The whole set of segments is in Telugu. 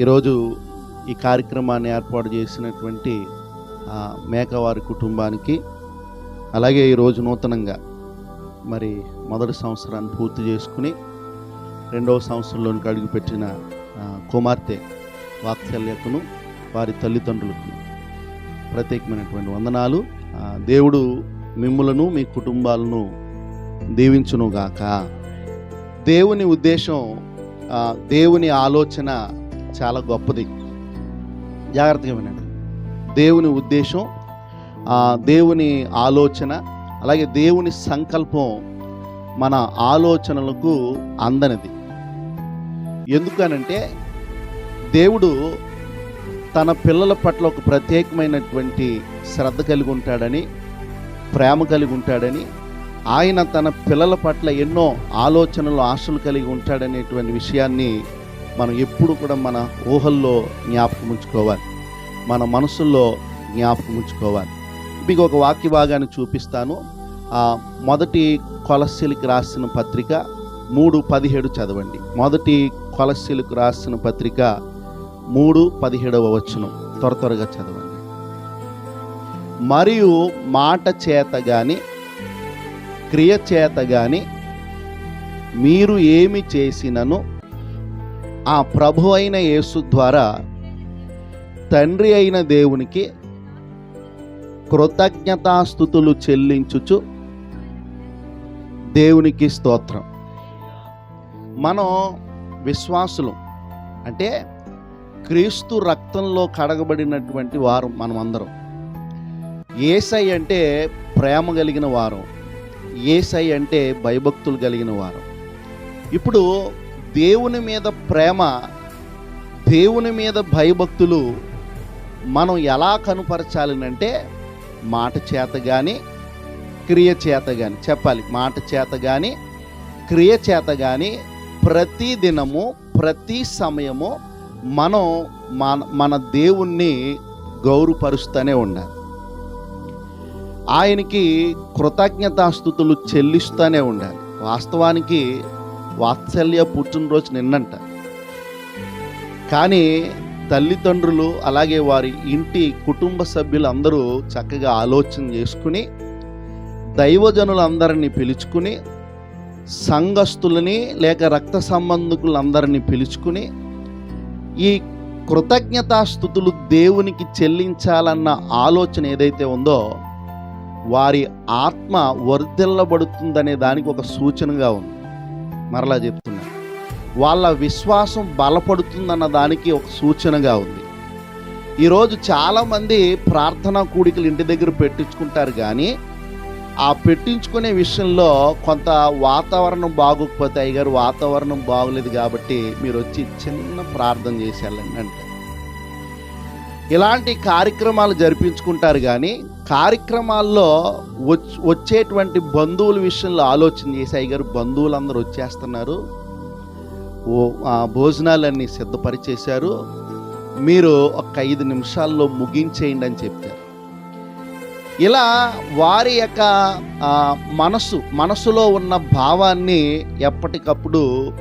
ఈరోజు ఈ కార్యక్రమాన్ని ఏర్పాటు చేసినటువంటి మేకవారి కుటుంబానికి అలాగే ఈరోజు నూతనంగా మరి మొదటి సంవత్సరాన్ని పూర్తి చేసుకుని రెండవ సంవత్సరంలోనికి అడుగుపెట్టిన కుమార్తె వాత్సల్యకును వారి తల్లిదండ్రులకు ప్రత్యేకమైనటువంటి వందనాలు. దేవుడు మిమ్ములను మీ కుటుంబాలను దీవించునుగాక. దేవుని ఉద్దేశం దేవుని ఆలోచన చాలా గొప్పది. జాగ్రత్తగా వినండి. దేవుని ఉద్దేశం దేవుని ఆలోచన అలాగే దేవుని సంకల్పం మన ఆలోచనలకు అందనిది. ఎందుకనంటే దేవుడు తన పిల్లల పట్ల ఒక ప్రత్యేకమైనటువంటి శ్రద్ధ కలిగి ఉంటాడని ప్రేమ కలిగి ఉంటాడని ఆయన తన పిల్లల పట్ల ఎన్నో ఆలోచనలు ఆశలు కలిగి ఉంటాడనేటువంటి విషయాన్ని మనం ఎప్పుడు కూడా మన ఊహల్లో జ్ఞాపకం ఉంచుకోవాలి. మన మనసుల్లో జ్ఞాపకం ఉంచుకోవాలి. మీకు ఒక వాక్య భాగాన్ని చూపిస్తాను. ఆ, మొదటి కొలస్సీలకు రాసిన పత్రిక మూడు పదిహేడు చదవండి. మొదటి కొలస్సీలకు రాసిన పత్రిక మూడు పదిహేడవ వచనం. త్వర త్వరగా చదవండి. మరియు మాట చేత గాని క్రియ చేత గాని మీరు ఏమి చేసినను ఆ ప్రభు అయిన యేసు ద్వారా తండ్రి అయిన దేవునికి కృతజ్ఞతాస్థుతులు చెల్లించుచు దేవునికి స్తోత్రం. మనం విశ్వాసులు. అంటే క్రీస్తు రక్తంలో కడగబడినటువంటి వారు మనమందరం. ఏసై అంటే ప్రేమ కలిగిన వారం. ఏసై అంటే భయభక్తులు కలిగిన వారం. ఇప్పుడు దేవుని మీద ప్రేమ దేవుని మీద భయభక్తులు మనం ఎలా కనుపరచాలనంటే మాట చేత కానీ క్రియ చేత కానీ చెప్పాలి. మాట చేత కానీ క్రియ చేత కానీ ప్రతి దినము ప్రతి సమయము మనం మన మన దేవుణ్ణి గౌరవపరుస్తూనే ఉండాలి. ఆయనకి కృతజ్ఞతాస్థుతులు చెల్లిస్తూనే ఉండాలి. వాస్తవానికి వాత్సల్య పుట్టినరోజు నిన్నంట. కానీ తల్లిదండ్రులు అలాగే వారి ఇంటి కుటుంబ సభ్యులు అందరూ చక్కగా ఆలోచన చేసుకుని దైవజనులందరినీ పిలుచుకుని సంఘస్థులని లేక రక్త సంబంధికులందరినీ పిలుచుకుని ఈ కృతజ్ఞతాస్థుతులు దేవునికి చెల్లించాలన్న ఆలోచన ఏదైతే ఉందో వారి ఆత్మ వర్ధిల్లబడుతుందనే దానికి ఒక సూచనగా ఉంది. మరలా చెప్తున్నా. వాళ్ళ విశ్వాసం బలపడుతుందన్న దానికి ఒక సూచనగా ఉంది. ఈరోజు చాలామంది ప్రార్థనా కూడికలు ఇంటి దగ్గర పెట్టించుకుంటారు కానీ ఆ పెట్టించుకునే విషయంలో కొంత వాతావరణం బాగోకపోతే అయ్యగారు వాతావరణం బాగోలేదు కాబట్టి మీరు వచ్చి చిన్న ప్రార్థన చేసేయాలండి అంటే ఇలాంటి కార్యక్రమాలు జరిపించుకుంటారు కానీ కార్యక్రమాల్లో వచ్చేటువంటి బంధువుల విషయంలో ఆలోచన చేసి గారు బంధువులందరూ వచ్చేస్తున్నారు. ఓ భోజనాలన్నీ సిద్ధపరిచేశారు. మీరు ఒక ఐదు నిమిషాల్లో ముగించేయండి అని చెప్పారు. ఇలా వారి యొక్క మనసు మనసులో ఉన్న భావాన్ని ఎప్పటికప్పుడు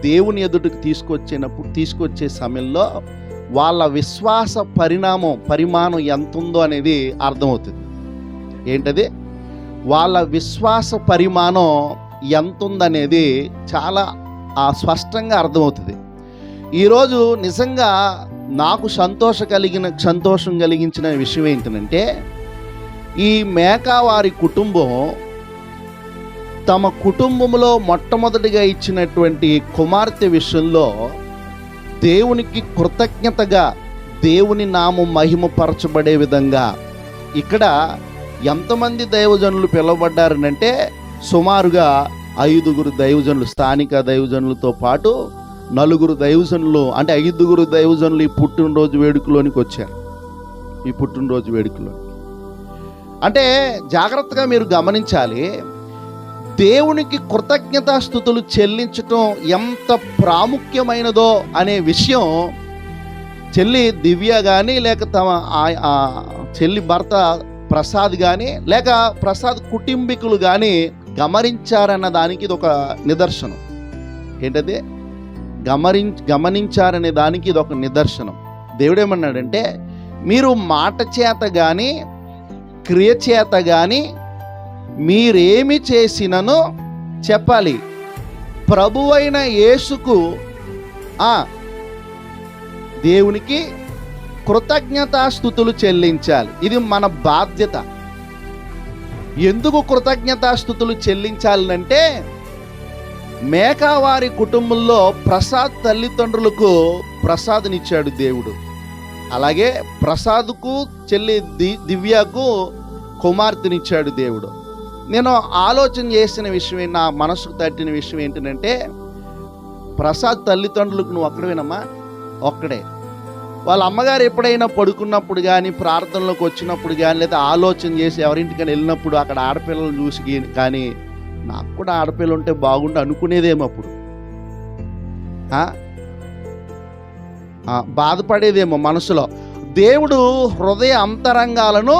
దేవుని ఎదుటికి తీసుకొచ్చినప్పుడు తీసుకొచ్చే సమయంలో వాళ్ళ విశ్వాస పరిణామం పరిమాణం ఎంత ఉందో అనేది అర్థమవుతుంది. ఏంటది? వాళ్ళ విశ్వాస పరిమాణం ఎంత ఉందనేది చాలా స్పష్టంగా అర్థమవుతుంది. ఈరోజు నిజంగా నాకు సంతోష కలిగిన సంతోషం కలిగించిన విషయం ఏంటంటే ఈ మేకావారి కుటుంబం తమ కుటుంబంలో మొట్టమొదటిగా ఇచ్చినటువంటి కుమార్తె విషయంలో దేవునికి కృతజ్ఞతగా దేవుని నామం మహిమపరచబడే విధంగా. ఇక్కడ ఎంతమంది దైవజనులు పిలువబడ్డారనంటే సుమారుగా ఐదుగురు దైవజనులు స్థానిక దైవజనులతో పాటు నలుగురు దైవజనులు అంటే ఐదుగురు దైవజనులు ఈ పుట్టినరోజు వేడుకలోనికి వచ్చారు. ఈ పుట్టినరోజు వేడుకలో అంటే జాగ్రత్తగా మీరు గమనించాలి దేవునికి కృతజ్ఞతాస్థుతులు చెల్లించటం ఎంత ప్రాముఖ్యమైనదో అనే విషయం చెల్లి దివ్య కానీ లేక తమ ఆ- చెల్లి భర్త ప్రసాద్ కానీ లేక ప్రసాద్ కుటుంబీకులు కానీ గమనించారన్న దానికి ఇది ఒక నిదర్శనం. ఏంటది? గమని గమనించారనే దానికి ఇది ఒక నిదర్శనం. దేవుడు ఏమన్నాడంటే మీరు మాట చేత కానీ క్రియ చేత కానీ మీరేమి చేసినను చెప్పాలి. ప్రభువైన యేసుకు ఆ దేవునికి కృతజ్ఞతాస్థుతులు చెల్లించాలి. ఇది మన బాధ్యత. ఎందుకు కృతజ్ఞతాస్థుతులు చెల్లించాలంటే మేకావారి కుటుంబంలో ప్రసాద్ తల్లిదండ్రులకు ప్రసాద్నిచ్చాడు దేవుడు. అలాగే ప్రసాద్కు చెల్లి ది దివ్యకు కుమార్తెనిచ్చాడు దేవుడు. నేను ఆలోచన చేసిన విషయం నా మనసుకు తట్టిన విషయం ఏంటంటే ప్రసాద్ తల్లిదండ్రులకు నువ్వు ఒక్కడవేనమ్మా ఒక్కడే. వాళ్ళ అమ్మగారు ఎప్పుడైనా పడుకున్నప్పుడు కానీ ప్రార్థనలోకి వచ్చినప్పుడు కానీ లేదా ఆలోచన చేసి ఎవరింటికైనా వెళ్ళినప్పుడు అక్కడ ఆడపిల్లలు చూసి కానీ నాకు కూడా ఆడపిల్ల ఉంటే బాగుండు అనుకునేదేమో అప్పుడు. బాధపడేదేమో మనసులో. దేవుడు హృదయ అంతరంగాలను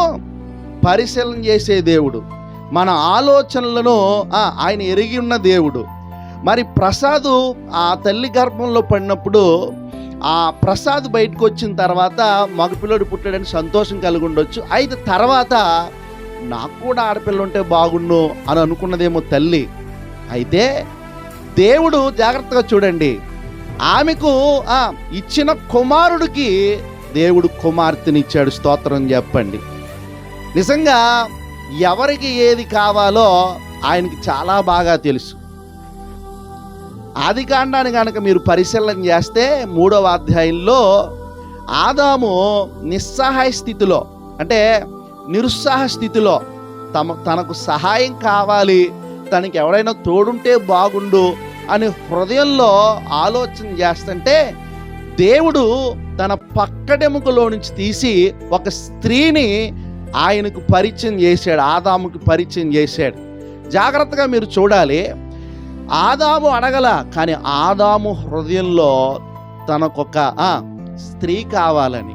పరిశీలన చేసే దేవుడు. మన ఆలోచనలను ఆయన ఎరిగి ఉన్న దేవుడు. మరి ప్రసాద్ ఆ తల్లి గర్భంలో పడినప్పుడు ఆ ప్రసాద్ బయటకు వచ్చిన తర్వాత మగపిల్లడు పుట్టాడని సంతోషం కలిగి ఉండొచ్చు. అయితే తర్వాత నాకు కూడా ఆడపిల్ల ఉంటే బాగుండు అని అనుకున్నదేమో తల్లి. అయితే దేవుడు జాగ్రత్తగా చూడండి. ఆమెకు ఇచ్చిన కుమారుడికి దేవుడు కుమార్తెనిచ్చాడు. స్తోత్రం చెప్పండి. నిజంగా ఎవరికి ఏది కావాలో ఆయనకి చాలా బాగా తెలుసు. ఆది కాండాన్ని కనుక మీరు పరిశీలన చేస్తే మూడవ అధ్యాయంలో ఆదాము నిస్సహాయ స్థితిలో అంటే నిరుత్సాహ స్థితిలో తమ తనకు సహాయం కావాలి తనకి ఎవరైనా తోడుంటే బాగుండు అని హృదయంలో ఆలోచన చేస్తుంటే దేవుడు తన పక్కడెముకలో నుంచి తీసి ఒక స్త్రీని ఆయనకు పరిచయం చేశాడు ఆదాముకు పరిచయం చేశాడు. జాగ్రత్తగా మీరు చూడాలి. ఆదాము అడగల కానీ ఆదాము హృదయంలో తనకొక స్త్రీ కావాలని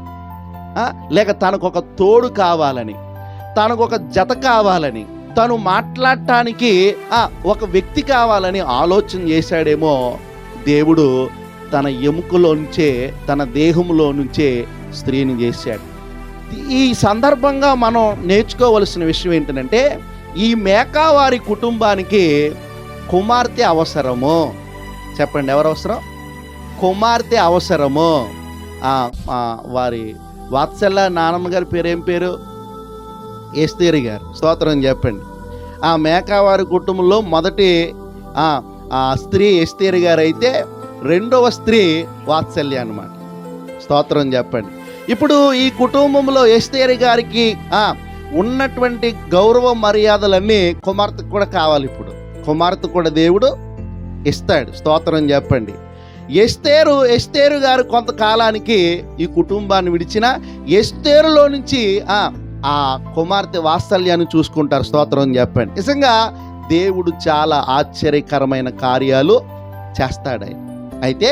లేక తనకొక తోడు కావాలని తనకొక జత కావాలని తను మాట్లాడటానికి ఒక వ్యక్తి కావాలని ఆలోచన చేశాడేమో దేవుడు తన ఎముకలో నుంచే తన దేహంలో నుంచే స్త్రీని చేశాడు. ఈ సందర్భంగా మనం నేర్చుకోవలసిన విషయం ఏంటంటే ఈ మేకావారి కుటుంబానికి కుమార్తె అవసరము. చెప్పండి ఎవరు అవసరం? కుమార్తె అవసరము. వారి వాత్సల్య నానమ్మ గారి పేరు ఏం పేరు? ఏస్తేరి గారు. స్తోత్రం చెప్పండి. ఆ మేకావారి కుటుంబంలో మొదటి ఆ, స్త్రీ ఎస్తేరి గారు అయితే రెండవ స్త్రీ వాత్సల్య అనమాట స్తోత్రం చెప్పండి. ఇప్పుడు ఈ కుటుంబంలో ఎస్తేరి గారికి ఆ, ఉన్నటువంటి గౌరవ మర్యాదలన్నీ కుమార్తెకు కూడా కావాలి ఇప్పుడు. కుమార్తె కూడా దేవుడు ఇస్తాడు. స్తోత్రం చెప్పండి. ఎస్తేరు ఎస్తేరు గారు కొంతకాలానికి ఈ కుటుంబాన్ని విడిచిన ఎస్తేరులో నుంచి ఆ కుమార్తె వాత్సల్యాన్ని చూసుకుంటారు. స్తోత్రం చెప్పండి. నిజంగా దేవుడు చాలా ఆశ్చర్యకరమైన కార్యాలు చేస్తాడు అయితే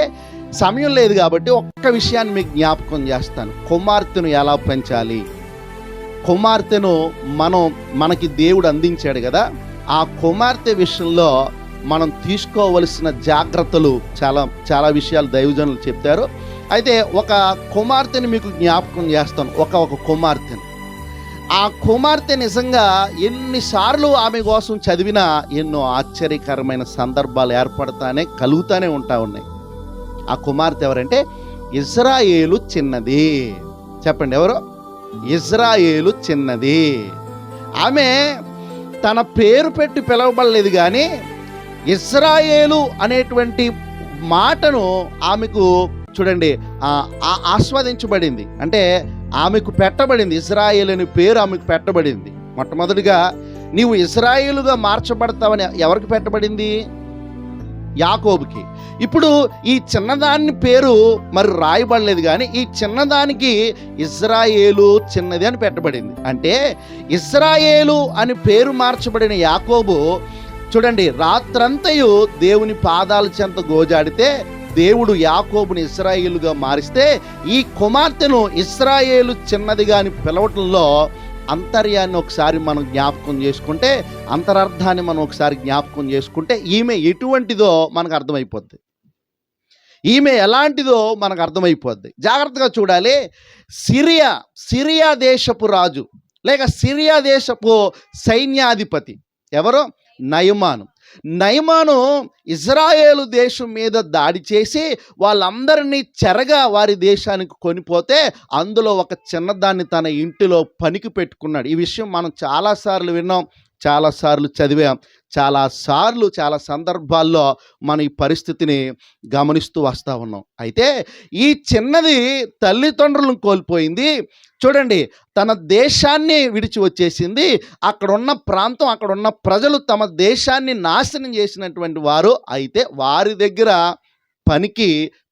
సమయం లేదు కాబట్టి ఒక్క విషయాన్ని మీకు జ్ఞాపకం చేస్తాను. కుమార్తెను ఎలా పెంచాలి? కుమార్తెను మనం మనకి దేవుడు అందించాడు కదా. ఆ కుమార్తె విషయంలో మనం తీసుకోవలసిన జాగ్రత్తలు చాలా చాలా విషయాలు దైవజనులు చెప్తారు అయితే ఒక కుమార్తెని మీకు జ్ఞాపకం చేస్తాను. ఒక ఒక కుమార్తెను. ఆ కుమార్తె నిజంగా ఎన్నిసార్లు ఆమె కోసం చదివినా ఎన్నో ఆశ్చర్యకరమైన సందర్భాలు ఏర్పడతానే కలుగుతానే ఉంటా ఉన్నాయి. ఆ కుమార్తె ఎవరంటే ఇజ్రాయేలు చిన్నది. చెప్పండి ఎవరు? ఇజ్రాయేలు చిన్నది. ఆమె తన పేరు పెట్టి పిలవబడలేదు కానీ ఇజ్రాయేలు అనేటువంటి మాటను ఆమెకు చూడండి ఆస్వాదించబడింది. అంటే ఆమెకు పెట్టబడింది ఇజ్రాయేల్ అనే పేరు ఆమెకు పెట్టబడింది. మొట్టమొదటిగా నీవు ఇజ్రాయేలుగా మార్చబడతావని ఎవరికి పెట్టబడింది? యాకోబుకి. ఇప్పుడు ఈ చిన్నదాని పేరు మరి రాయబడలేదు కానీ ఈ చిన్నదానికి ఇజ్రాయేలు చిన్నది అని పెట్టబడింది. అంటే ఇజ్రాయేలు అని పేరు మార్చబడిన యాకోబు చూడండి రాత్రంతయు దేవుని పాదాల చెంత గోజాడితే దేవుడు యాకోబుని ఇస్రాయేలుగా మారిస్తే ఈ కుమార్తెను ఇస్రాయేలు చిన్నదిగా అని పిలవటంలో అంతర్యాన్ని ఒకసారి మనం జ్ఞాపకం చేసుకుంటే అంతరార్థాన్ని మనం ఒకసారి జ్ఞాపకం చేసుకుంటే ఈమె ఎటువంటిదో మనకు అర్థమైపోద్ది. ఈమె ఎలాంటిదో మనకు అర్థమైపోద్ది. జాగ్రత్తగా చూడాలి. సిరియా సిరియా దేశపు రాజు లేక సిరియా దేశపు సైన్యాధిపతి ఎవరు? నయమాను. నయమాను ఇజ్రాయేలు దేశం మీద దాడి చేసి వాళ్ళందరినీ చెరగా వారి దేశానికి కొనిపోతే అందులో ఒక చిన్నదాన్ని తన ఇంటిలో పనికి పెట్టుకున్నాడు. ఈ విషయం మనం చాలాసార్లు విన్నాం చాలాసార్లు చదివాం. చాలాసార్లు చాలా సందర్భాల్లో మన ఈ పరిస్థితిని గమనిస్తూ వస్తూ ఉన్నాం. అయితే ఈ చిన్నది తల్లిదండ్రులను కోల్పోయింది. చూడండి తన దేశాన్ని విడిచి వచ్చేసింది అక్కడ ఉన్న ప్రాంతం అక్కడ ఉన్న ప్రజలు తమ దేశాన్ని నాశనం చేసినటువంటి వారు అయితే వారి దగ్గర పనికి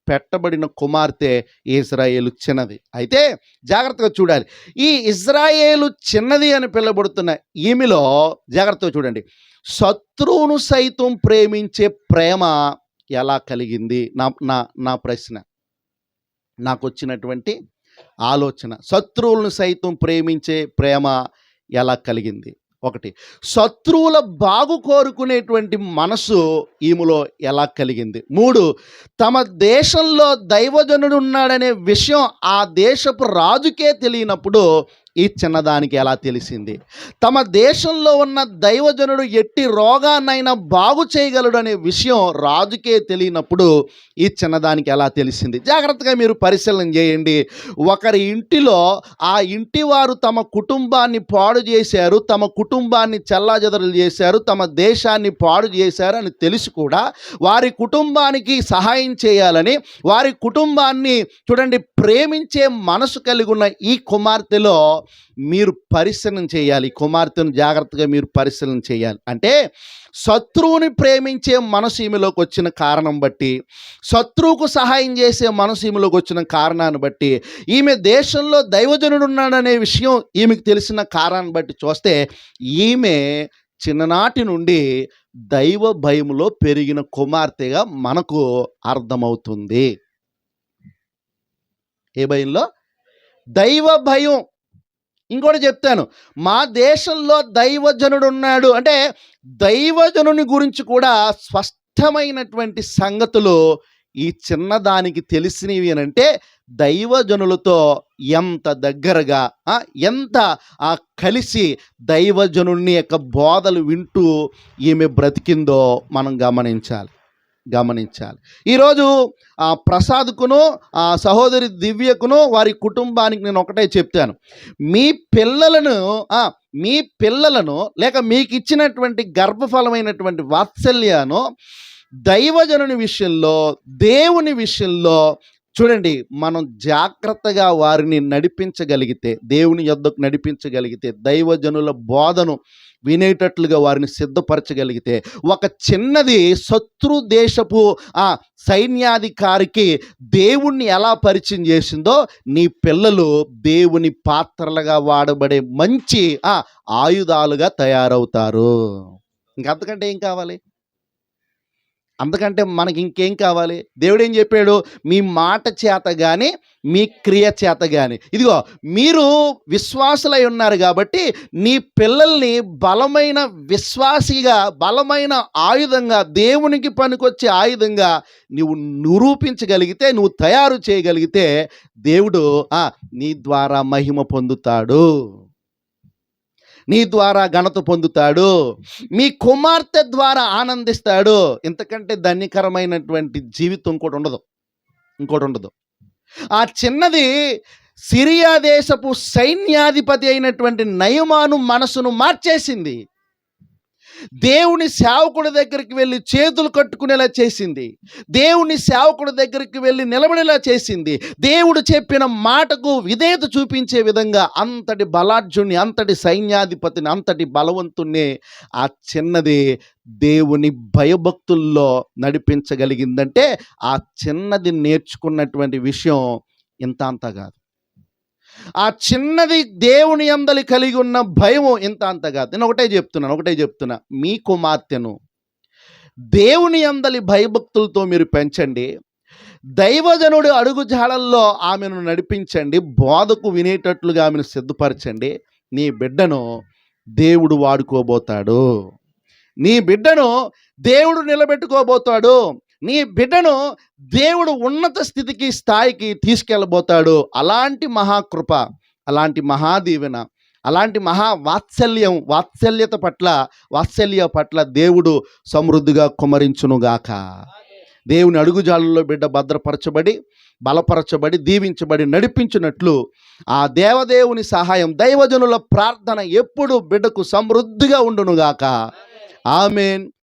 పెట్టబడిన కుమార్తె ఇజ్రాయేలు చిన్నది. అయితే జాగ్రత్తగా చూడాలి. ఈ ఇజ్రాయేలు చిన్నది అని పిలువబడుతున్న ఈమెలో జాగ్రత్తగా చూడండి. శత్రువును సైతం ప్రేమించే ప్రేమ ఎలా కలిగింది? నా నా నా ప్రశ్న. నాకు వచ్చినటువంటి ఆలోచన. శత్రువులను సైతం ప్రేమించే ప్రేమ ఎలా కలిగింది? ఒకటి. శత్రువుల బాగు కోరుకునేటువంటి మనసు ఈమెలో ఎలా కలిగింది? మూడు. తమ దేశంలో దైవజనుడు ఉన్నాడనే విషయం ఆ దేశపు రాజుకే తెలియనప్పుడు ఈ చిన్నదానికి ఎలా తెలిసింది? తమ దేశంలో ఉన్న దైవజనుడు ఎట్టి రోగాన్నైనా బాగు చేయగలడు అనే విషయం రాజుకే తెలియనప్పుడు ఈ చిన్నదానికి ఎలా తెలిసింది? జాగ్రత్తగా మీరు పరిశీలన చేయండి. ఒకరి ఇంటిలో ఆ ఇంటి వారు తమ కుటుంబాన్ని పాడు చేశారు తమ కుటుంబాన్ని చెల్లాచెదరులు చేశారు తమ దేశాన్ని పాడు చేశారు అని తెలిసి కూడా వారి కుటుంబానికి సహాయం చేయాలని వారి కుటుంబాన్ని చూడండి ప్రేమించే మనసు కలిగి ఉన్న ఈ కుమార్తెలో మీరు పరిశీలన చేయాలి. ఈ కుమార్తెను జాగ్రత్తగా మీరు పరిశీలన చేయాలి. అంటే శత్రువుని ప్రేమించే మనసు ఈమెలోకి వచ్చిన కారణం బట్టి శత్రువుకు సహాయం చేసే మనసు ఈమెలోకి వచ్చిన కారణాన్ని బట్టి ఈమె దేశంలో దైవజనుడు ఉన్నాడనే విషయం ఈమెకు తెలిసిన కారణాన్ని బట్టి చూస్తే ఈమె చిన్ననాటి నుండి దైవ భయములో పెరిగిన కుమార్తెగా మనకు అర్థమవుతుంది. ఏ భయంలో? దైవ భయం. ఇంకోటి చెప్తాను. మా దేశంలో దైవజనుడు ఉన్నాడు అంటే దైవజనుని గురించి కూడా స్పష్టమైనటువంటి సంగతులు ఈ చిన్నదానికి తెలిసినవి అని అంటే దైవజనులతో ఎంత దగ్గరగా ఎంత ఆ కలిసి దైవజనుని యొక్క బోధలు వింటూ ఈమె బ్రతికిందో మనం గమనించాలి. గమనించాలి. ఈరోజు ఆ ప్రసాద్కును ఆ సహోదరి దివ్యకును వారి కుటుంబానికి నేను ఒకటే చెప్తాను. మీ పిల్లలను మీ పిల్లలను లేక మీకు ఇచ్చినటువంటి గర్భఫలమైనటువంటి వాత్సల్యాను దైవజనుని విషయంలో దేవుని విషయంలో చూడండి మనం జాగ్రత్తగా వారిని నడిపించగలిగితే దేవుని యొద్దకు నడిపించగలిగితే దైవజనుల బోధను వినేటట్లుగా వారిని సిద్ధపరచగలిగితే ఒక చిన్నది శత్రు దేశపు ఆ సైన్యాధికారికి దేవుణ్ణి ఎలా పరిచయం చేసిందో నీ పిల్లలు దేవుని పాత్రలుగా వాడబడే మంచి ఆ ఆయుధాలుగా తయారవుతారు. ఇంకంతకంటే ఏం కావాలి? అందుకంటే మనకి ఇంకేం కావాలి? దేవుడు ఏం చెప్పాడు? మీ మాట చేత కానీ మీ క్రియ చేత కానీ ఇదిగో మీరు విశ్వాసులై ఉన్నారు కాబట్టి నీ పిల్లల్ని బలమైన విశ్వాసిగా బలమైన ఆయుధంగా దేవునికి పనికొచ్చే ఆయుధంగా నువ్వు నిరూపించగలిగితే నువ్వు తయారు చేయగలిగితే దేవుడు నీ ద్వారా మహిమ పొందుతాడు. నీ ద్వారా ఘనత పొందుతాడు. మీ కుమార్తె ద్వారా ఆనందిస్తాడు. ఇంతకంటే ధన్యకరమైనటువంటి జీవితం ఇంకోటి ఉండదు. ఇంకోటి ఉండదు. ఆ చిన్నది సిరియా దేశపు సైన్యాధిపతి అయినటువంటి నయమాను మనసును మార్చేసింది. దేవుని సేవకుడి దగ్గరికి వెళ్ళి చేతులు కట్టుకునేలా చేసింది. దేవుని సేవకుడి దగ్గరికి వెళ్ళి నిలబడేలా చేసింది. దేవుడు చెప్పిన మాటకు విధేయత చూపించే విధంగా అంతటి బలార్జుని అంతటి సైన్యాధిపతిని అంతటి బలవంతుణ్ణి ఆ చిన్నది దేవుని భయభక్తుల్లో నడిపించగలిగిందంటే ఆ చిన్నది నేర్చుకున్నటువంటి విషయం ఇంత అంత కాదు. ఆ చిన్నది దేవుని అందలి కలిగి ఉన్న భయం ఇంత అంత కాదు నేను ఒకటే చెప్తున్నాను ఒకటే చెప్తున్నా. మీ కుమార్తెను దేవుని అందలి భయభక్తులతో మీరు పెంచండి. దైవజనుడు అడుగు జాడల్లో ఆమెను నడిపించండి. బోధకు వినేటట్లుగా ఆమెను సిద్ధపరచండి. నీ బిడ్డను దేవుడు వాడుకోబోతాడు. నీ బిడ్డను దేవుడు నిలబెట్టుకోబోతాడు. నీ బిడ్డను దేవుడు ఉన్నత స్థితికి స్థాయికి తీసుకెళ్ళబోతాడు. అలాంటి మహాకృప అలాంటి మహాదీవెన అలాంటి మహా వాత్సల్యం వాత్సల్యత పట్ల వాత్సల్య పట్ల దేవుడు సమృద్ధిగా కుమరించునుగాక దేవుని అడుగుజాలలో బిడ్డ భద్రపరచబడి బలపరచబడి దీవించబడి నడిపించినట్లు ఆ దేవదేవుని సహాయం దైవజనుల ప్రార్థన ఎప్పుడు బిడ్డకు సమృద్ధిగా ఉండునుగాక ఆమెన్.